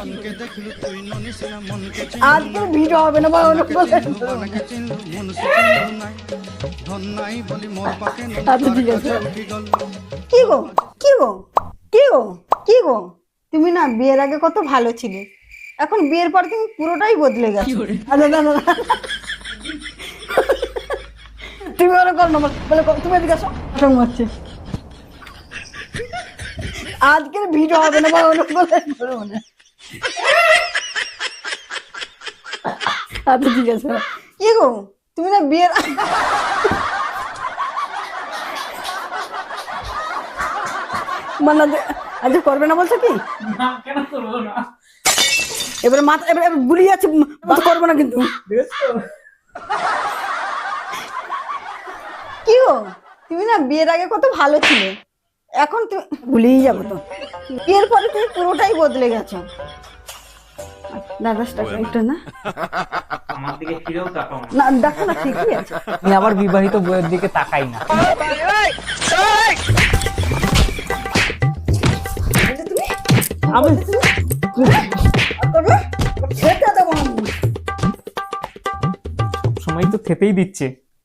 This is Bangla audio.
মনকে আজকে ভিডিও হবে না বা আচ্ছা, ঠিক আছে। কি গো? কি গো? কি গো? কি গো? তুমি না বিয়ের আগে কত ভালো ছিলে। এখন বিয়ের পর তুমি পুরোটাই বদলে গেছো। আচ্ছা না না না। তুমি ওরা করো না বলে তুমি এদিকে আসো। হচ্ছে। আজকের ভিডিও হবে না বা অন্য বলে। আচ্ছা ঠিক আছে। কি গো? তুমি না বিয়ের মানে আজ করবে না বলছো কি? এবারে মাথা এবারে এবারে বুলি যাচ্ছে মাথা করব না কিন্তু। কি গো? তুমি না বিয়ের আগে কত ভালো ছিলে। এখন তুমি ভুলেই যাব তো। বিয়ের পরে তুমি পুরোটাই বদলে গেছো। দাদা একটু না। আমার দিকে ফিরেও তাকাও না। না দেখো না ঠিকই আছে। আমি আবার বিবাহিত বইয়ের দিকে তাকাই না। আমি। সময় তো খেতেই দিচ্ছে।